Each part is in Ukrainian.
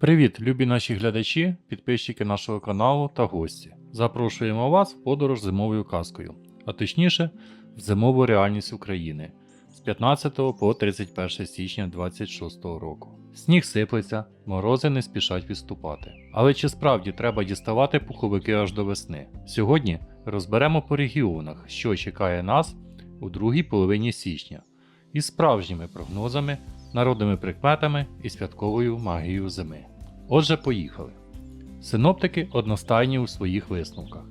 Привіт, любі наші глядачі, підписчики нашого каналу та гості. Запрошуємо вас в подорож зимовою казкою, а точніше, в зимову реальність України з 15 по 31 січня 26 року. Сніг сиплеться, морози не спішать відступати. Але чи справді треба діставати пуховики аж до весни? Сьогодні розберемо по регіонах, що чекає нас у другій половині січня, із справжніми прогнозами народними прикметами і святковою магією зими. Отже, поїхали. Синоптики одностайні у своїх висновках.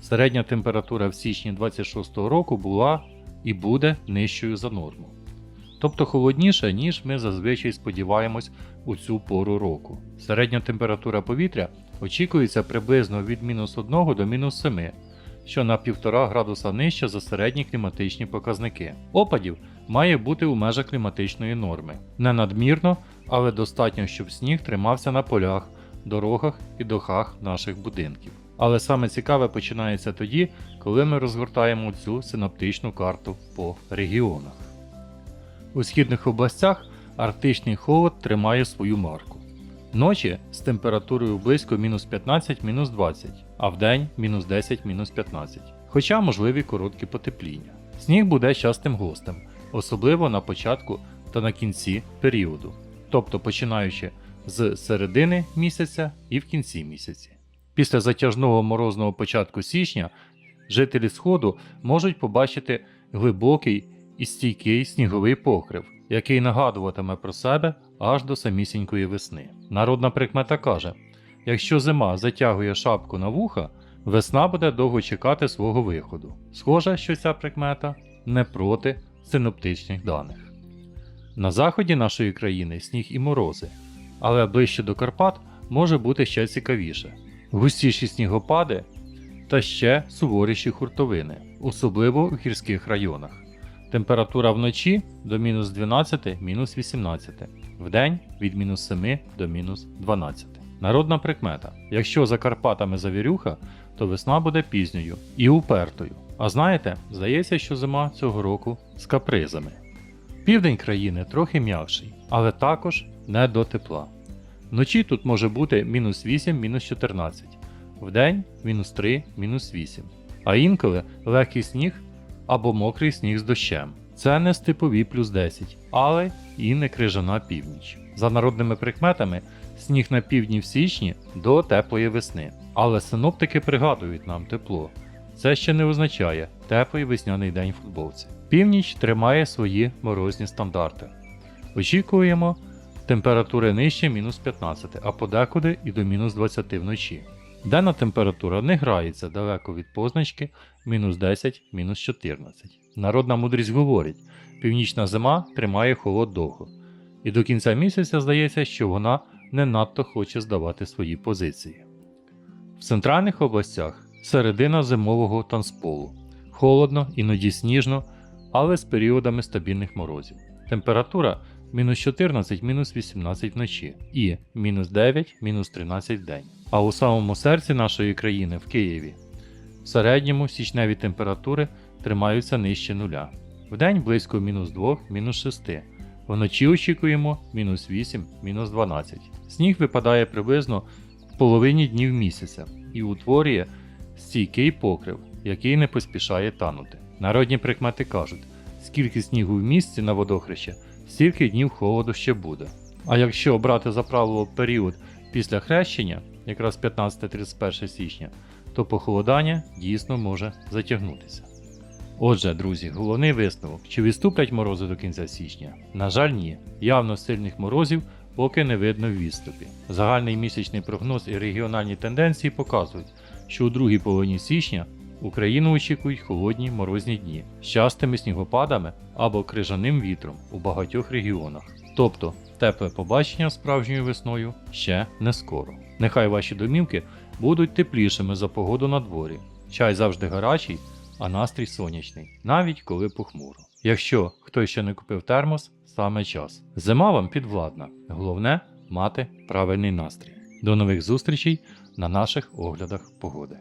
Середня температура в січні 26 року була і буде нижчою за норму. Тобто холодніше, ніж ми зазвичай сподіваємось у цю пору року. Середня температура повітря очікується приблизно від мінус 1 до мінус 7, що на 1,5 градуса нижче за середні кліматичні показники. Опадів має бути у межах кліматичної норми. Не надмірно, але достатньо, щоб сніг тримався на полях, дорогах і дахах наших будинків. Але саме цікаве починається тоді, коли ми розгортаємо цю синоптичну карту по регіонах. У східних областях арктичний холод тримає свою марку. Ночі з температурою близько мінус 15 мінус 20, а вдень мінус 10 мінус 15, хоча можливі короткі потепління. Сніг буде частим гостем, особливо на початку та на кінці періоду, тобто починаючи з середини місяця і в кінці місяці. Після затяжного морозного початку січня жителі Сходу можуть побачити глибокий і стійкий сніговий покрив, який нагадуватиме про себе аж до самісінької весни. Народна прикмета каже: якщо зима затягує шапку на вуха, весна буде довго чекати свого виходу. Схоже, що ця прикмета не проти синоптичних даних. На заході нашої країни сніг і морози, але ближче до Карпат може бути ще цікавіше. Густіші снігопади та ще суворіші хуртовини, особливо в гірських районах. Температура вночі до мінус 12 мінус 18, вдень від мінус 7 до мінус 12. Народна прикмета: якщо за Карпатами завірюха, то весна буде пізньою і упертою. А знаєте, здається, що зима цього року з капризами. Південь країни трохи м'якший, але також не до тепла. Вночі тут може бути мінус 8, мінус 14, вдень мінус 3, мінус 8, а інколи легкий сніг або мокрий сніг з дощем. Це не степові плюс 10, але і не крижана північ. За народними прикметами, сніг на півдні в січні до теплої весни. Але синоптики пригадують нам тепло. Це ще не означає теплий весняний день в футболці. Північ тримає свої морозні стандарти. Очікуємо температури нижче мінус 15, а подекуди і до мінус 20 вночі. Денна температура не грається далеко від позначки мінус 10, мінус 14. Народна мудрість говорить, північна зима тримає холод довго, і до кінця місяця здається, що вона не надто хоче здавати свої позиції. В центральних областях середина зимового танцполу. Холодно, іноді сніжно, але з періодами стабільних морозів. Температура мінус 14, мінус 18 вночі і мінус 9, мінус 13 в день. А у самому серці нашої країни, в Києві, в середньому січневі температури тримаються нижче нуля. Вдень близько мінус 2, мінус 6. Вночі очікуємо мінус 8, мінус 12. Сніг випадає приблизно в половині днів місяця і утворює стійкий покрив, який не поспішає танути. Народні прикмети кажуть, скільки снігу в місці на водохреще, стільки днів холоду ще буде. А якщо обрати за правило період після хрещення, якраз 15-31 січня, то похолодання дійсно може затягнутися. Отже, друзі, головний висновок: чи відступлять морози до кінця січня? На жаль, ні. Явно сильних морозів поки не видно в відступі. Загальний місячний прогноз і регіональні тенденції показують, що у другій половині січня Україну очікують холодні морозні дні з частими снігопадами або крижаним вітром у багатьох регіонах. Тобто тепле побачення справжньою весною ще не скоро. Нехай ваші домівки будуть теплішими за погоду на дворі. Чай завжди гарячий, а настрій сонячний, навіть коли похмуро. Якщо хтось ще не купив термос, саме час. Зима вам підвладна. Головне мати правильний настрій. До нових зустрічей на наших оглядах погоди.